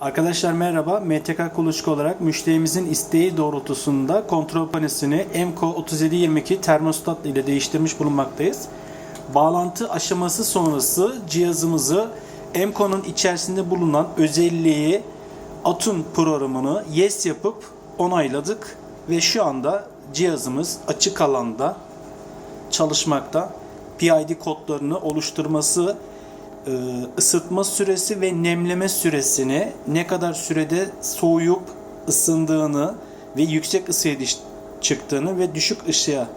Arkadaşlar merhaba. MTK Kuluçka olarak müşterimizin isteği doğrultusunda kontrol panesini MCO 3722 termostat ile değiştirmiş bulunmaktayız. Bağlantı aşaması sonrası cihazımızı MCO'nun içerisinde bulunan özelliği Atun programını yes yapıp onayladık ve şu anda cihazımız açık alanda çalışmakta. PID kodlarını oluşturması ısıtma süresi ve nemleme süresini ne kadar sürede soğuyup ısındığını ve yüksek ısıya çıktığını ve düşük ısıya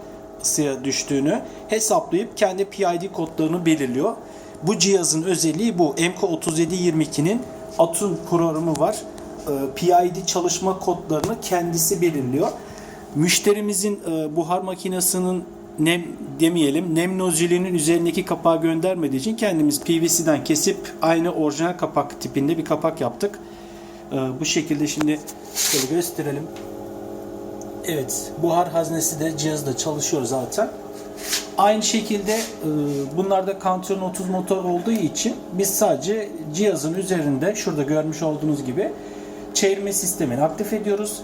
ısıya düştüğünü hesaplayıp kendi PID kodlarını belirliyor. Bu cihazın özelliği bu. MK3722'nin Atun programı var. E, PID çalışma kodlarını kendisi belirliyor. Müşterimizin e, buhar makinesinin nem demeyelim nem nozilinin üzerindeki kapağı göndermediği için kendimiz PVC'den kesip aynı orijinal kapak tipinde bir kapak yaptık. E, bu şekilde şimdi şöyle gösterelim. Evet buhar haznesi de cihazda çalışıyor zaten. Aynı şekilde e, bunlarda Counter'ın 30 motor olduğu için biz sadece cihazın üzerinde şurada görmüş olduğunuz gibi çevirme sistemini aktif ediyoruz.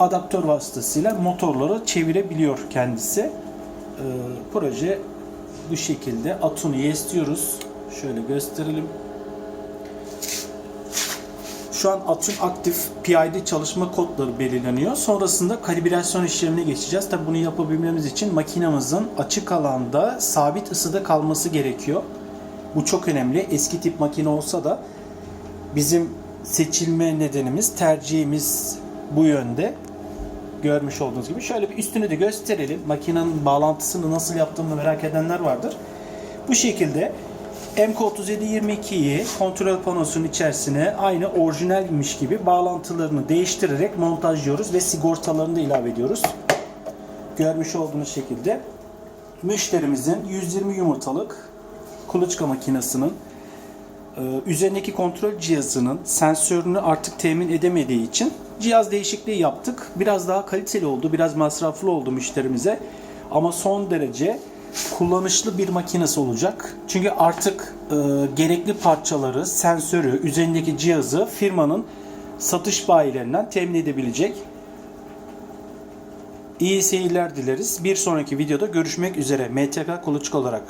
Adaptör vasıtasıyla motorları çevirebiliyor kendisi. E, proje bu şekilde. Atun'u istiyoruz. Şöyle gösterelim. Şu an Atun aktif PID çalışma kodları belirleniyor. Sonrasında kalibrasyon işlemine geçeceğiz. Tabi bunu yapabilmemiz için makinamızın açık alanda sabit ısıda kalması gerekiyor. Bu çok önemli. Eski tip makine olsa da bizim seçilme nedenimiz, tercihimiz bu yönde. Görmüş olduğunuz gibi. Şöyle bir üstünü de gösterelim. Makinenin bağlantısını nasıl yaptığımı merak edenler vardır. Bu şekilde MK3722'yi kontrol panosunun içerisine aynı orijinalmiş gibi bağlantılarını değiştirerek montajlıyoruz ve sigortalarını da ilave ediyoruz. Görmüş olduğunuz şekilde müşterimizin 120 yumurtalık kuluçka makinesinin e, üzerindeki kontrol cihazının sensörünü artık temin edemediği için cihaz değişikliği yaptık. Biraz daha kaliteli oldu, biraz masraflı oldu müşterimize. Ama son derece kullanışlı bir makinesi olacak. Çünkü artık e, gerekli parçaları, sensörü, üzerindeki cihazı firmanın satış bayilerinden temin edebilecek. İyi seyirler dileriz. Bir sonraki videoda görüşmek üzere. MTK Kuluçka olarak.